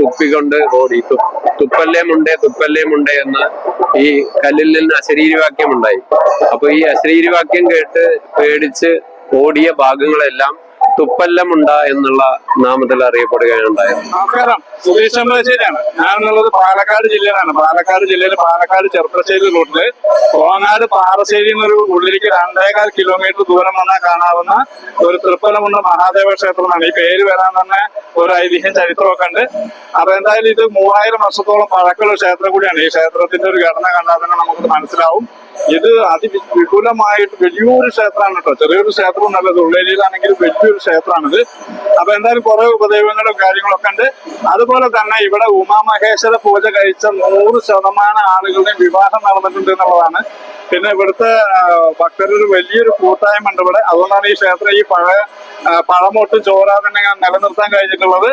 തുപ്പിക്കൊണ്ട് ഓടി തുപ്പല്ലേ മുണ്ടേ തുപ്പല്ലേ മുണ്ടേ എന്ന് ഈ കല്ലിൽ നിന്ന് അശരീരവാക്യം ഉണ്ടായി. അപ്പൊ ഈ അശരീരവാക്യം കേട്ട് പേടിച്ച് ഓടിയ ഭാഗങ്ങളെല്ലാം തുപ്പല്ലമുണ്ട എന്നുള്ള നാമത്തിൽ അറിയപ്പെടുകയാണ് ഉണ്ടായത് നമസ്കാരം ഞാൻ എന്നുള്ളത് പാലക്കാട് ജില്ലയിലാണ്. പാലക്കാട് ജില്ലയിലെ പാലക്കാട് ചെറുപ്പശ്ശേരി റൂട്ടിൽ. കോങ്ങാട് പാറശ്ശേരി എന്നൊരു ഉള്ളിലേക്ക് രണ്ടേകാൽ കിലോമീറ്റർ ദൂരം വന്നാൽ കാണാവുന്ന ഒരു തൃപ്പലമുണ്ട മഹാദേവ ക്ഷേത്രമാണ്. ഈ പേര് വരാൻ തന്നെ ഒരു ഐതിഹ്യം ചരിത്രമൊക്കെ ഉണ്ട്. അപ്പൊ എന്തായാലും ഇത് മൂവായിരം വർഷത്തോളം പഴക്കമുള്ള ക്ഷേത്രം കൂടിയാണ്. ഈ ക്ഷേത്രത്തിന്റെ ഒരു ഘടന കണ്ടാൽ തന്നെ നമുക്ക് മനസ്സിലാവും. ഇത് അതിവിപുലമായിട്ട് വലിയൊരു ക്ഷേത്രമാണ് കേട്ടോ. ചെറിയൊരു ക്ഷേത്രം നല്ല ഉള്ളേരിയിലാണെങ്കിലും വലിയൊരു ക്ഷേത്രമാണിത്. അപ്പൊ എന്തായാലും കുറെ ഉപദൈവങ്ങളും കാര്യങ്ങളൊക്കെ ഉണ്ട്. അതുപോലെ തന്നെ ഇവിടെ ഉമാമഹേശ്വര പൂജ കഴിച്ച നൂറ് ശതമാനം ആളുകളുടെയും വിവാഹം നടന്നിട്ടുണ്ട് എന്നുള്ളതാണ്. പിന്നെ ഇവിടുത്തെ ഭക്തരൊരു വലിയൊരു കൂട്ടായ്മ ഉണ്ട് ഇവിടെ. അതുകൊണ്ടാണ് ഈ ക്ഷേത്രം ഈ പഴയ പഴമൊട്ടും ചോരാതെ തന്നെ നിലനിർത്താൻ കഴിഞ്ഞിട്ടുള്ളത്.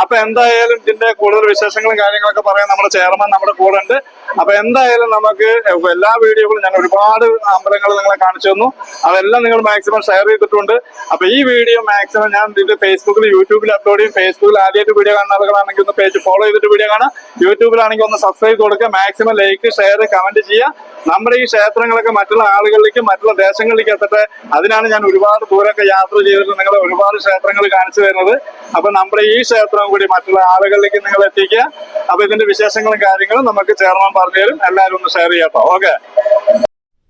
അപ്പൊ എന്തായാലും ഇതിന്റെ കൂടുതൽ വിശേഷങ്ങളും കാര്യങ്ങളൊക്കെ പറയാൻ നമ്മുടെ ചെയർമാൻ നമ്മുടെ കൂടെ ഉണ്ട്. അപ്പൊ എന്തായാലും നമുക്ക് എല്ലാ വീഡിയോകളും ഞാൻ ഒരുപാട് അമ്പലങ്ങൾ നിങ്ങളെ കാണിച്ചു തന്നു. അതെല്ലാം നിങ്ങൾ മാക്സിമം ഷെയർ ചെയ്തിട്ടുണ്ട്. അപ്പൊ ഈ വീഡിയോ മാക്സിമം ഞാൻ ഇതിന്റെ ഫേസ്ബുക്കിൽ യൂട്യൂബിൽ അപ്ലോഡ് ചെയ്യും. ഫേസ്ബുക്കിൽ ആദ്യമായിട്ട് വീഡിയോ കാണുന്ന ആളുകളാണെങ്കിൽ ഒന്ന് പേജ് ഫോളോ ചെയ്തിട്ട് വീഡിയോ കാണാം യൂട്യൂബിലാണെങ്കിൽ ഒന്ന് സബ്സ്ക്രൈബ് കൊടുക്കുക. മാക്സിമം ലൈക്ക് ഷെയർ കമന്റ് ചെയ്യുക. നമ്മുടെ ഈ ക്ഷേത്രങ്ങളൊക്കെ മറ്റുള്ള ആളുകളിലേക്കും മറ്റുള്ള ദേശങ്ങളിലേക്ക് എത്തട്ടെ. അതിനാണ് ഞാൻ ഒരുപാട് ദൂരമൊക്കെ യാത്ര ചെയ്തിട്ട് നിങ്ങളെ ഒരുപാട് ക്ഷേത്രങ്ങൾ കാണിച്ചു തരുന്നത്. അപ്പൊ നമ്മുടെ ഈ ക്ഷേത്രം കൂടി മറ്റുള്ള ആളുകളിലേക്ക് നിങ്ങൾ എത്തിക്കുക. അപ്പൊ ഇതിന്റെ വിശേഷങ്ങളും കാര്യങ്ങളും നമുക്ക് ചെയർമാൻ പറഞ്ഞു തരും. എല്ലാവരും ഒന്ന് ഷെയർ ചെയ്യാട്ടോ. ഓക്കെ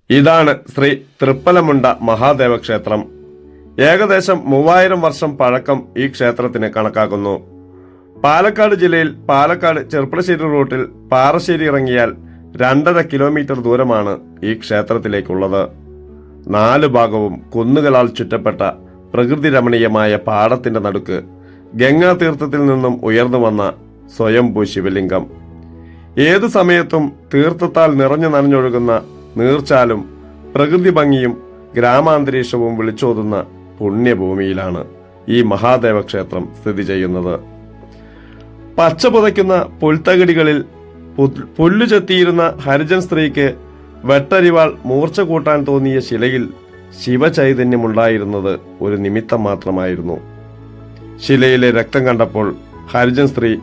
ഇതാണ് ശ്രീ തൃപ്പലമുണ്ട മഹാദേവ ക്ഷേത്രം. ഏകദേശം മൂവായിരം വർഷം പഴക്കം ഈ ക്ഷേത്രത്തിന് കണക്കാക്കുന്നു. പാലക്കാട് ജില്ലയിൽ പാലക്കാട് ചെർപ്പളശ്ശേരി റൂട്ടിൽ പാറശ്ശേരി ഇറങ്ങിയാൽ രണ്ടര കിലോമീറ്റർ ദൂരമാണ് ഈ ക്ഷേത്രത്തിലേക്കുള്ളത്. നാല് ഭാഗവും കുന്നുകളാൽ ചുറ്റപ്പെട്ട പ്രകൃതി രമണീയമായ പാടത്തിന്റെ നടുക്ക് ഗംഗാ തീർത്ഥത്തിൽ നിന്നും ഉയർന്നു വന്ന സ്വയംഭൂ ശിവലിംഗം. ഏതു സമയത്തും തീർത്ഥത്താൽ നിറഞ്ഞു നനഞ്ഞൊഴുകുന്ന നീർച്ചാലും പ്രകൃതി ഭംഗിയും ഗ്രാമാന്തരീക്ഷവും വിളിച്ചോതുന്ന പുണ്യഭൂമിയിലാണ് ഈ മഹാദേവ ക്ഷേത്രം സ്ഥിതി ചെയ്യുന്നത്. പച്ച പുതയ്ക്കുന്ന പുൽത്തകിടികളിൽ പുല്ലുചെത്തിയിരുന്ന പുല്ലു ചെത്തിയിരുന്ന ഹരിജൻ സ്ത്രീക്ക് വെട്ടരിവാൾ മൂർച്ച കൂട്ടാൻ തോന്നിയ ശിലയിൽ ശിവചൈതന്യമുണ്ടായിരുന്നത് ഒരു നിമിത്തം മാത്രമായിരുന്നു. ശിലയിലെ രക്തം കണ്ടപ്പോൾ ഹരിജൻ സ്ത്രീ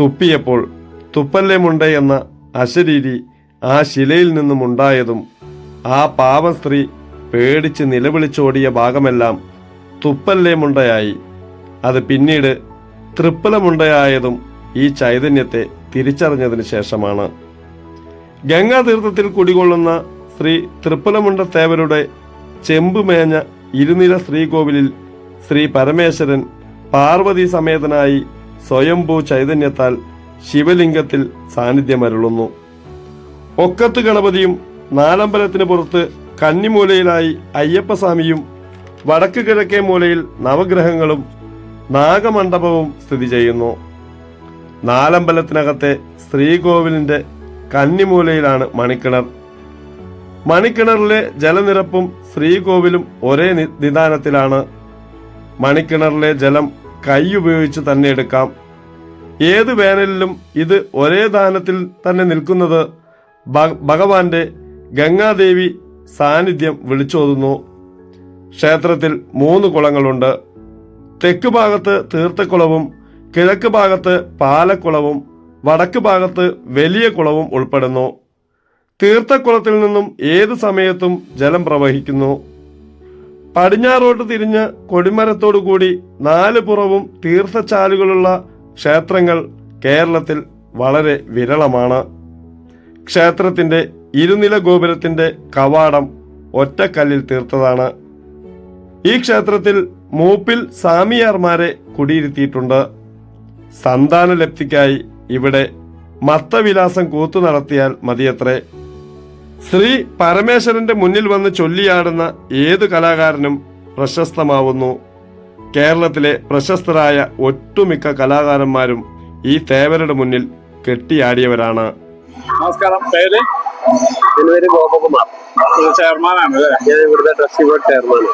തുപ്പിയപ്പോൾ തുപ്പല്ലേ മുണ്ട എന്ന അശരീരി ആ ശിലയിൽ നിന്നും ഉണ്ടായതും ആ പാവ സ്ത്രീ പേടിച്ച് നിലവിളിച്ചോടിയ ഭാഗമെല്ലാം തുപ്പല്ലേ മുണ്ടയായി. അത് പിന്നീട് തൃപ്പലമുണ്ടയായതും ഈ ചൈതന്യത്തെ തിരിച്ചറിഞ്ഞതിന് ശേഷമാണ്. ഗംഗാതീർത്ഥത്തിൽ കുടികൊള്ളുന്ന ശ്രീ തൃപ്പലമുണ്ട തേവരുടെ ചെമ്പുമേഞ്ഞ ഇരുനില ശ്രീകോവിലിൽ ശ്രീ പരമേശ്വരൻ പാർവതി സമേതനായി സ്വയംഭൂ ചൈതന്യത്താൽ ശിവലിംഗത്തിൽ സാന്നിധ്യമരുളുന്നു. ഒക്കത്ത് ഗണപതിയും നാലമ്പലത്തിന് പുറത്ത് കന്നിമൂലയിലായി അയ്യപ്പസ്വാമിയും വടക്ക് കിഴക്കേ മൂലയിൽ നവഗ്രഹങ്ങളും നാഗമണ്ഡപവും സ്ഥിതി ചെയ്യുന്നു. നാലമ്പലത്തിനകത്തെ ശ്രീകോവിലിന്റെ കന്നിമൂലയിലാണ് മണിക്കിണർ. മണിക്കിണറിലെ ജലനിരപ്പും ശ്രീകോവിലും ഒരേ നിദാനത്തിലാണ്. മണിക്കിണറിലെ ജലം കൈയുപയോഗിച്ച് തന്നെ എടുക്കാം. ഏത് വേനലിലും ഇത് ഒരേ ദാനത്തിൽ തന്നെ നിൽക്കുന്നത് ഭഗവാന്റെ ഗംഗാദേവി സാന്നിധ്യം വിളിച്ചോതുന്നു. ക്ഷേത്രത്തിൽ മൂന്ന് കുളങ്ങളുണ്ട്. തെക്ക് ഭാഗത്ത് തീർത്ഥക്കുളവും കിഴക്ക് ഭാഗത്ത് പാലക്കുളവും വടക്ക് ഭാഗത്ത് വലിയ കുളവും ഉൾപ്പെടുന്നു. തീർത്ഥക്കുളത്തിൽ നിന്നും ഏത് സമയത്തും ജലം പ്രവഹിക്കുന്നു. പടിഞ്ഞാറോട്ട് തിരിഞ്ഞ് കൊടിമരത്തോടുകൂടി നാല് പുറവും തീർത്ഥച്ചാലുകളുള്ള ക്ഷേത്രങ്ങൾ കേരളത്തിൽ വളരെ വിരളമാണ്. ക്ഷേത്രത്തിന്റെ ഇരുനില ഗോപുരത്തിന്റെ കവാടം ഒറ്റക്കല്ലിൽ തീർത്തതാണ്. ഈ ക്ഷേത്രത്തിൽ മൂപ്പിൽ സാമിയാർമാരെ കുടിയിരുത്തിയിട്ടുണ്ട്. സന്താനലബ്ധിക്കായി ഇവിടെ മത്തവിലാസം കൂത്തു നടത്തിയാൽ മതിയത്രേ. ശ്രീ പരമേശ്വരന്റെ മുന്നിൽ വന്ന് ചൊല്ലിയാടുന്ന ഏതു കലാകാരനും പ്രശസ്തമാവുന്നു. കേരളത്തിലെ പ്രശസ്തരായ ഒട്ടുമിക്ക കലാകാരന്മാരും ഈ തേവരുടെ മുന്നിൽ കെട്ടിയാടിയവരാണ്. നമസ്കാരം. പേര് ഗോപകുമാർ. ചെയർമാനാണ് ഞാൻ ഇവിടുത്തെ ട്രസ്റ്റി ബോർഡ് ചെയർമാനാണ്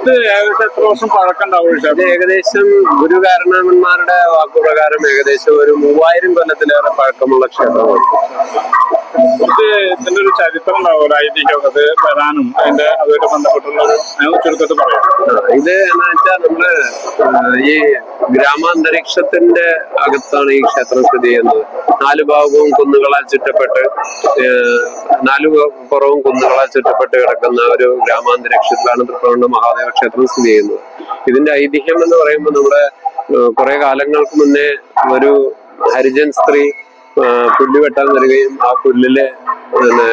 ഇത് ഏകദേശം എത്ര വർഷം പഴക്കണ്ടാവും ഈ ഇത് ഏകദേശം ഏകദേശം ഗുരുകാരണവന്മാരുടെ വാക്കുപ്രകാരം ഏകദേശം ഒരു മൂവായിരം കൊല്ലത്തിലേറെ പഴക്കമുള്ള ക്ഷേത്രമാണ്. ഇത് ഇതിന്റെ ഒരു ചരിത്രം ഉണ്ടാവും ഐതിഹ്യം അത് വരാനും അതിന്റെ അതുമായിട്ട് ബന്ധപ്പെട്ടുള്ള ഒരു ചുരുക്കത്തിൽ പറയാം. ഇത് എന്ന് വെച്ചാൽ നമ്മൾ ഈ ഗ്രാമാന്തരീക്ഷത്തിന്റെ അകത്താണ് ഈ ക്ഷേത്രം സ്ഥിതി ചെയ്യുന്നത്. നാല് ഭാഗവും കുന്നുകളാൽ ചുറ്റപ്പെട്ട് നാല് പുറവും കുന്നുകളാൽ ചുറ്റപ്പെട്ട് കിടക്കുന്ന ഒരു ഗ്രാമാന്തരീക്ഷത്തിലാണ് തൃപ്പൂണിത്തുറ മഹാദേവ ക്ഷേത്രം സ്ഥിതി ചെയ്യുന്നത് ഇതിന്റെ ഐതിഹ്യം എന്ന് പറയുമ്പോൾ നമ്മുടെ കുറെ കാലങ്ങൾക്ക് മുന്നേ ഒരു ഹരിജൻ സ്ത്രീ പുല്ല് വെട്ടാൻ വരികയും ആ പുല്ലിൽ പിന്നെ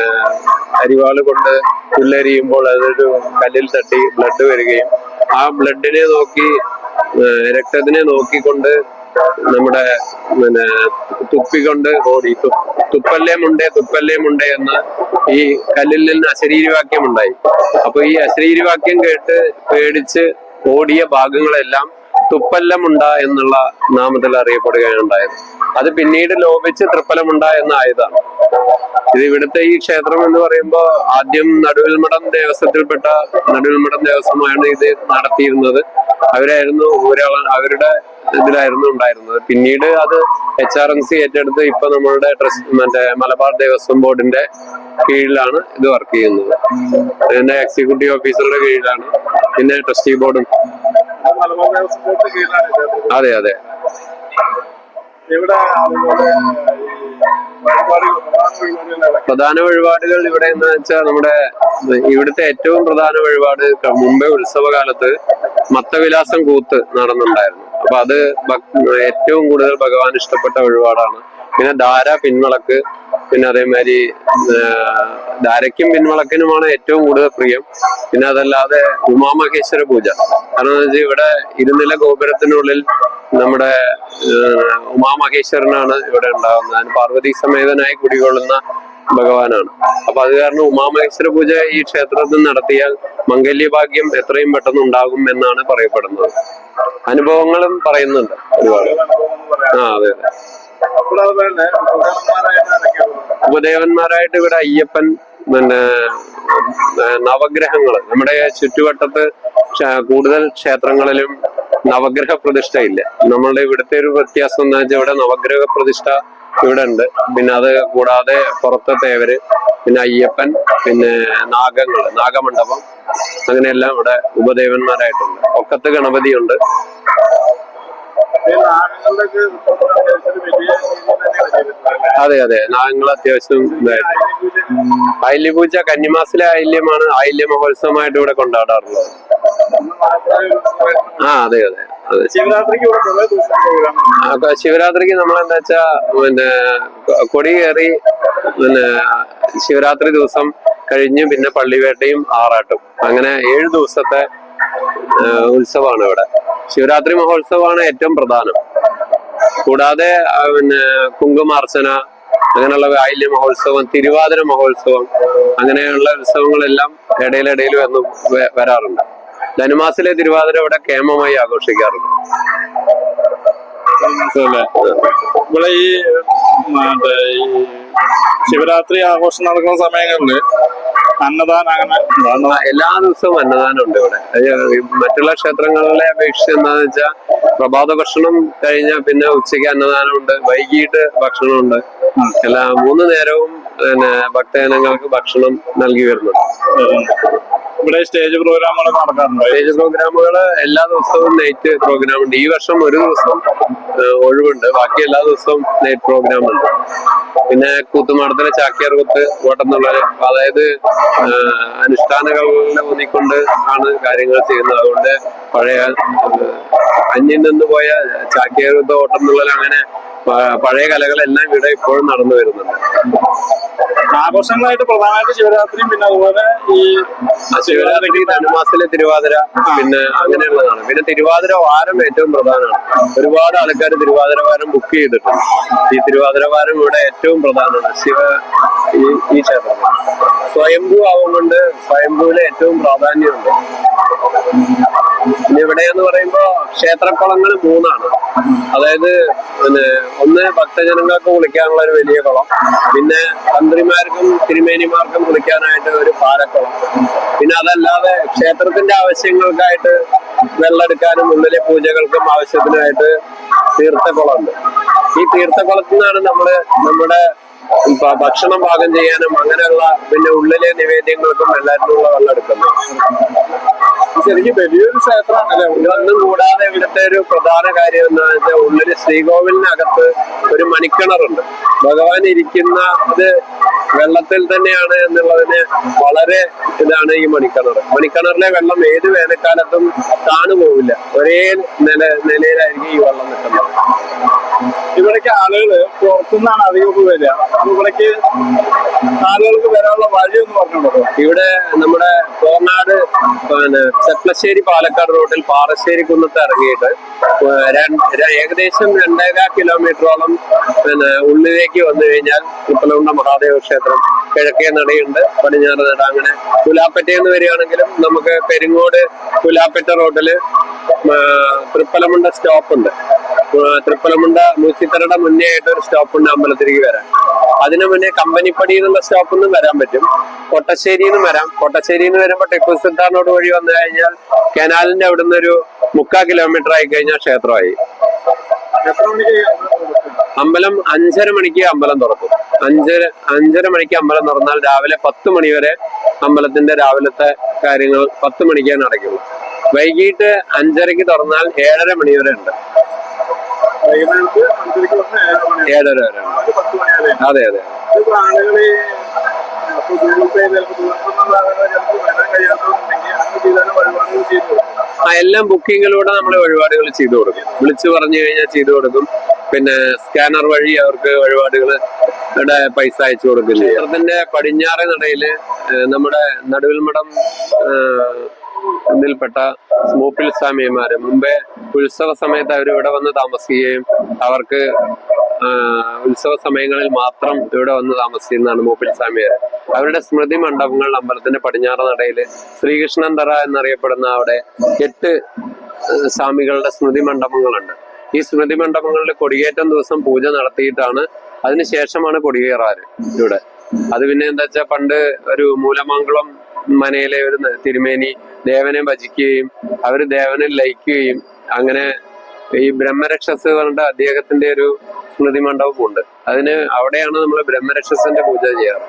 അരിവാൾ കൊണ്ട് പുല്ലരിയുമ്പോൾ അതൊരു കല്ലിൽ തട്ടി ബ്ലഡ് വരികയും ആ ബ്ലഡിനെ നോക്കി രക്തത്തിനെ നോക്കിക്കൊണ്ട് നമ്മുടെ പിന്നെ തുപ്പിക്കൊണ്ട് ഓടി. തുപ്പല്ലേ മുണ്ടേ തുപ്പല്ലേ മുണ്ടേ എന്ന ഈ കല്ലിൽ നിന്ന് അശരീരവാക്യം ഉണ്ടായി. അപ്പൊ ഈ അശരീരവാക്യം കേട്ട് പേടിച്ച് ഓടിയ ഭാഗങ്ങളെല്ലാം തുപ്പല്ലമുണ്ട എന്നുള്ള നാമത്തിൽ അറിയപ്പെടുകയാണ് ഉണ്ടായത് അത് പിന്നീട് ലോപിച്ച് തൃപ്പലമുണ്ട എന്നായതാണ്. ഇത് ഇവിടുത്തെ ഈ ക്ഷേത്രം എന്ന് പറയുമ്പോൾ ആദ്യം നടുവിൽമഠം ദേവസ്വത്തിൽപ്പെട്ട നടുവിൽമഠം ദേവസ്വമാണ് ഇത് നടത്തിയിരുന്നത്. അവരായിരുന്നു ഒരാളാണ് അവരുടെ ഇതിലായിരുന്നു ഉണ്ടായിരുന്നത്. പിന്നീട് അത് എച്ച് ആർ എം സി ഏറ്റെടുത്ത് ഇപ്പൊ നമ്മളുടെ ട്രസ്റ്റ് മറ്റേ മലബാർ ദേവസ്വം ബോർഡിന്റെ കീഴിലാണ് ഇത് വർക്ക് ചെയ്യുന്നത്. പിന്നെ എക്സിക്യൂട്ടീവ് ഓഫീസറുടെ കീഴിലാണ് പിന്നെ ട്രസ്റ്റി ബോർഡും അത്. അതെ. ഇവിടെ പ്രധാന വഴിപാടുകൾ ഇവിടെ എന്ന് വെച്ചാൽ നമ്മുടെ ഇവിടുത്തെ ഏറ്റവും പ്രധാന വഴിപാട് മുമ്പേ ഉത്സവകാലത്ത് മത്തവിലാസം കൂത്ത് നടന്നുണ്ടായിരുന്നു. അപ്പൊ അത് ഏറ്റവും കൂടുതൽ ഭഗവാൻ ഇഷ്ടപ്പെട്ട വഴിപാടാണ്. പിന്നെ ധാര പിൻവിളക്ക് പിന്നെ അതേമാതിരി ധാരയ്ക്കും പിൻവിളക്കിനുമാണ് ഏറ്റവും കൂടുതൽ പ്രിയം. പിന്നെ അതല്ലാതെ ഉമാമഹേശ്വര പൂജ. കാരണം വെച്ചാൽ ഇവിടെ ഇരുനില ഗോപുരത്തിനുള്ളിൽ നമ്മുടെ ഉമാമഹേശ്വരനാണ് ഇവിടെ ഉണ്ടാകുന്നത്. അതിന് പാർവതി സമേതനായി കുടികൊള്ളുന്ന ഭഗവാനാണ്. അപ്പൊ അത് കാരണം ഉമാമഹേശ്വര പൂജ ഈ ക്ഷേത്രത്തിൽ നടത്തിയാൽ മംഗല്യഭാഗ്യം എത്രയും പെട്ടെന്ന് ഉണ്ടാകും എന്നാണ് പറയപ്പെടുന്നത്. അനുഭവങ്ങളും പറയുന്നുണ്ട് ഒരുപാട്. ആ അതെ അതെ. ഉപദേവന്മാരായിട്ട് ഇവിടെ അയ്യപ്പൻ പിന്നെ നവഗ്രഹങ്ങൾ നമ്മുടെ ചുറ്റുവട്ടത്ത് കൂടുതൽ ക്ഷേത്രങ്ങളിലും നവഗ്രഹ പ്രതിഷ്ഠ ഇല്ല നമ്മളുടെ ഇവിടുത്തെ ഒരു വ്യത്യാസം എന്താ വെച്ചാൽ ഇവിടെ നവഗ്രഹ പ്രതിഷ്ഠ ഇവിടെ ഉണ്ട് പിന്നെ അത് കൂടാതെ പുറത്തെ തേവര് പിന്നെ അയ്യപ്പൻ പിന്നെ നാഗങ്ങൾ നാഗമണ്ഡപം അങ്ങനെയെല്ലാം ഇവിടെ ഉപദേവന്മാരായിട്ടുണ്ട്. ഒക്കത്ത് ഗണപതിയുണ്ട്. അതെ അതെ. നാഗങ്ങൾ അത്യാവശ്യം ഇതായിട്ട് ആയില്യപൂജ കന്നിമാസിലെ ആയില്യമാണ് ആയില്യ മഹോത്സവമായിട്ട് ഇവിടെ കൊണ്ടാടാറുള്ളത്. ആ അതെ അതെ അതെ. ശിവരാത്രിക്ക് ശിവരാത്രിക്ക് നമ്മൾ എന്താ വെച്ചാ പിന്നെ കൊടി കയറി പിന്നെ ശിവരാത്രി ദിവസം കഴിഞ്ഞ് പിന്നെ പള്ളിവേട്ടയും ആറാട്ടും. അങ്ങനെ ഏഴ് ദിവസത്തെ ഉത്സവമാണ് ഇവിടെ. ശിവരാത്രി മഹോത്സവമാണ് ഏറ്റവും പ്രധാനം. കൂടാതെ പിന്നെ കുങ്കുമാർച്ചന അങ്ങനെയുള്ള ആയില്യ മഹോത്സവം തിരുവാതിര മഹോത്സവം അങ്ങനെയുള്ള ഉത്സവങ്ങളെല്ലാം ഇടയിലിടയിൽ വന്ന് വരാറുണ്ട്. ധനുമാസിലെ തിരുവാതിര ഇവിടെ കേമമായി ആഘോഷിക്കാറുണ്ട്. ഇവിടെ ഈ ശിവരാത്രി ആഘോഷം നടക്കുന്ന സമയങ്ങളിൽ അന്നദാനം. എല്ലാ ദിവസവും അന്നദാനം ഉണ്ട് ഇവിടെ മറ്റുള്ള ക്ഷേത്രങ്ങളിലെ അപേക്ഷിച്ച് എന്താന്ന് വെച്ചാൽ പ്രഭാത ഭക്ഷണം കഴിഞ്ഞാൽ പിന്നെ ഉച്ചയ്ക്ക് അന്നദാനം ഉണ്ട് വൈകിട്ട് ഭക്ഷണമുണ്ട്. എല്ലാ മൂന്ന് നേരവും പിന്നെ ഭക്തജനങ്ങൾക്ക് ഭക്ഷണം നൽകി വരുന്നുണ്ട്. ഇവിടെ സ്റ്റേജ് പ്രോഗ്രാമുകൾ നടക്കാറുണ്ട്? സ്റ്റേജ് പ്രോഗ്രാമുകൾ എല്ലാ ദിവസവും നൈറ്റ് പ്രോഗ്രാം ഉണ്ട്. ഈ വർഷം ഒരു ദിവസം ഒഴിവുണ്ട്. ബാക്കി എല്ലാ ദിവസവും നൈറ്റ് പ്രോഗ്രാം ഉണ്ട്. പിന്നെ കൂത്തുമാടത്തിലെ ചാക്യാർ കുത്ത് ഓട്ടെന്നുള്ളത് അതായത് അനുഷ്ഠാനങ്ങളിൽ ഊന്നിക്കൊണ്ട് ആണ് കാര്യങ്ങൾ ചെയ്യുന്നത്. അതുകൊണ്ട് പഴയ അന്യം നിന്ന് പോയ ചാക്യാർ കുത്ത് ഓട്ടെന്നുള്ളത് അങ്ങനെ പഴയ കലകളെല്ലാം ഇവിടെ ഇപ്പോഴും നടന്നു വരുന്നുണ്ട്. ആഘോഷങ്ങളായിട്ട് പ്രധാനമായിട്ട് ശിവരാത്രിയും പിന്നെ അതുപോലെ ഈ ശിവരാത്രി ധനുമാസത്തിലെ തിരുവാതിര പിന്നെ അങ്ങനെയുള്ളതാണ്. പിന്നെ തിരുവാതിര വാരം ഏറ്റവും പ്രധാനമാണ്. ഒരുപാട് ആൾക്കാർ തിരുവാതിര വാരം ബുക്ക് ചെയ്തിട്ടുണ്ട്. ഈ തിരുവാതിര വാരം ഇവിടെ ഏറ്റവും പ്രധാനമാണ്. ശിവ ഈ ഈ ക്ഷേത്രത്തിൽ സ്വയംഭൂ ആവുന്നുണ്ട്. സ്വയംഭൂവിന് ഏറ്റവും പ്രാധാന്യമുണ്ട്. പിന്നെ ഇവിടെ എന്ന് പറയുമ്പോ ക്ഷേത്രക്കുളങ്ങൾ മൂന്നാണ്. അതായത് പിന്നെ ഒന്ന് ഭക്തജനങ്ങൾക്ക് കുളിക്കാനുള്ള ഒരു വലിയ കുളം. പിന്നെ തന്ത്രിമാർക്കും തിരുമേനിമാർക്കും കുളിക്കാനായിട്ട് ഒരു പാലക്കുളം. പിന്നെ അതല്ലാതെ ക്ഷേത്രത്തിന്റെ ആവശ്യങ്ങൾക്കായിട്ട് വെള്ളമെടുക്കാനും ഉള്ളിലെ പൂജകൾക്കും ആവശ്യത്തിനായിട്ട് തീർത്ഥക്കുളമുണ്ട്. ഈ തീർത്ഥക്കുളത്തിൽ നിന്നാണ് നമ്മൾ നമ്മുടെ ഭക്ഷണം പാകം ചെയ്യാനും അങ്ങനെയുള്ള പിന്നെ ഉള്ളിലെ നിവേദ്യങ്ങൾക്കും എല്ലാറ്റിനുള്ള വെള്ളം എടുക്കുന്നത് ശരിക്കും വലിയൊരു ക്ഷേത്രമാണല്ലേ. ഇതൊന്നും കൂടാതെ ഇവിടുത്തെ ഒരു പ്രധാന കാര്യം എന്താ വെച്ചാൽ ഉള്ളിൽ ശ്രീകോവിലിനകത്ത് ഒരു മണിക്കിണറുണ്ട്. ഭഗവാൻ ഇരിക്കുന്ന ഇത് വെള്ളത്തിൽ തന്നെയാണ് എന്നുള്ളതിന് വളരെ ഇതാണ് ഈ മണിക്കിണർ. മണിക്കിണറിലെ വെള്ളം ഏത് വേനൽക്കാലത്തും താണു പോവില്ല. ഒരേ നില നിലയിലായിരിക്കും ഈ വെള്ളം നിൽക്കുന്നത്. ഇവിടേക്ക് ആളുകൾ പുറത്തുനിന്നാണ് അധികം വരിക. ഇവിടേക്ക് ആളുകൾക്ക് വരാനുള്ള വഴി ഒന്ന് പറഞ്ഞോളൂ ഇവിടെ നമ്മുടെ കോർണാട് പിന്നെ ചെപ്ലശ്ശേരി പാലക്കാട് റോഡിൽ പാറശ്ശേരി കുന്നത്ത് ഇറങ്ങിയിട്ട് ഏകദേശം രണ്ടേകാൽ കിലോമീറ്ററോളം പിന്നെ ഉള്ളിലേക്ക് വന്നു കഴിഞ്ഞാൽ ഉപ്പലമുണ്ട മഹാദേവ ക്ഷേത്രം കിഴക്കേ നടയുണ്ട്. പടിഞ്ഞാറ് നട. അങ്ങനെ പുലാപ്പറ്റയെന്ന് വരികയാണെങ്കിലും നമുക്ക് പെരിങ്ങോട് പുലാപ്പറ്റ ഏഹ് തൃപ്പലമുണ്ട സ്റ്റോപ്പ് ഉണ്ട് തൃപ്പലമുണ്ട മൂച്ചിത്തറയുടെ മുന്നേ ആയിട്ട് ഒരു സ്റ്റോപ്പ് ഉണ്ട് അമ്പലത്തിലേക്ക് വരാൻ. അതിനു മുന്നേ കമ്പനിപ്പടി എന്നുള്ള സ്റ്റോപ്പിൽ നിന്നും വരാൻ പറ്റും. കൊട്ടശ്ശേരിയിൽ നിന്ന് വരാം. കൊട്ടശ്ശേരിയിൽ നിന്ന് വരുമ്പോൾ ടിപ്പു സുൽത്താനോട് വഴി വന്നു കഴിഞ്ഞാൽ കനാലിന്റെ അവിടുന്ന് ഒരു മുക്കാ കിലോമീറ്റർ ആയി കഴിഞ്ഞാൽ ക്ഷേത്രമായി. അമ്പലം അഞ്ചര മണിക്ക് അമ്പലം തുറക്കും. അഞ്ചര അഞ്ചര മണിക്ക് അമ്പലം തുറന്നാൽ രാവിലെ പത്ത് മണി വരെ അമ്പലത്തിന്റെ രാവിലത്തെ കാര്യങ്ങൾ പത്ത് മണിക്കാണ് അടയ്ക്കുള്ളൂ വൈകിട്ട് അഞ്ചരക്ക് തുറന്നാൽ ഏഴര മണി വരെ ഉണ്ട്. ഏഴര വരെ അതെ അതെ. ആ എല്ലാം ബുക്കിങ്ങിലൂടെ നമ്മൾ വഴിപാടുകൾ ചെയ്തു കൊടുക്കും. വിളിച്ചു പറഞ്ഞു കഴിഞ്ഞാൽ ചെയ്തു കൊടുക്കും. പിന്നെ സ്കാനർ വഴി അവർക്ക് വഴിപാടുകൾ പൈസ അയച്ചു കൊടുക്കും അതിന്റെ ക്ഷേത്രത്തിന്റെ പടിഞ്ഞാറേ നടയിൽ നമ്മുടെ നടുവിൽമഠം ഏഹ്, ഇതിൽപ്പെട്ട മൂപ്പിൽ സ്വാമിമാര്. മുമ്പേ ഉത്സവ സമയത്ത് അവർ ഇവിടെ വന്ന് താമസിക്കുകയും അവർക്ക് ഉത്സവ സമയങ്ങളിൽ മാത്രം ഇവിടെ വന്ന് താമസിക്കുന്നതാണ് മൂപ്പിൽ സ്വാമിയാർ അവരുടെ സ്മൃതി മണ്ഡപങ്ങൾ അമ്പലത്തിന്റെ പടിഞ്ഞാറ് നടയിൽ ശ്രീകൃഷ്ണൻ തറ എന്നറിയപ്പെടുന്ന അവിടെ എട്ട് സ്വാമികളുടെ സ്മൃതി മണ്ഡപങ്ങളുണ്ട്. ഈ സ്മൃതി മണ്ഡപങ്ങളിൽ കൊടിയേറ്റം ദിവസം പൂജ നടത്തിയിട്ടാണ് അതിനുശേഷമാണ് കൊടിയേറാറ് ഇവിടെ. അത് പിന്നെ എന്താ വെച്ചാൽ പണ്ട് ഒരു മൂലമംഗളം മനയിലെ ഒരു തിരുമേനി ദേവനെ ഭജിക്കുകയും അവർ ദേവനെ ലയിക്കുകയും അങ്ങനെ ഈ ബ്രഹ്മരക്ഷസ് പറഞ്ഞിട്ട് അദ്ദേഹത്തിന്റെ ഒരു സ്മൃതി മണ്ഡപമുണ്ട്. അതിന് അവിടെയാണ് നമ്മൾ ബ്രഹ്മരക്ഷസിന്റെ പൂജ ചെയ്യാറ്.